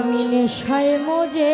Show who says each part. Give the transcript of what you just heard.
Speaker 1: আমি নেশায় মোজে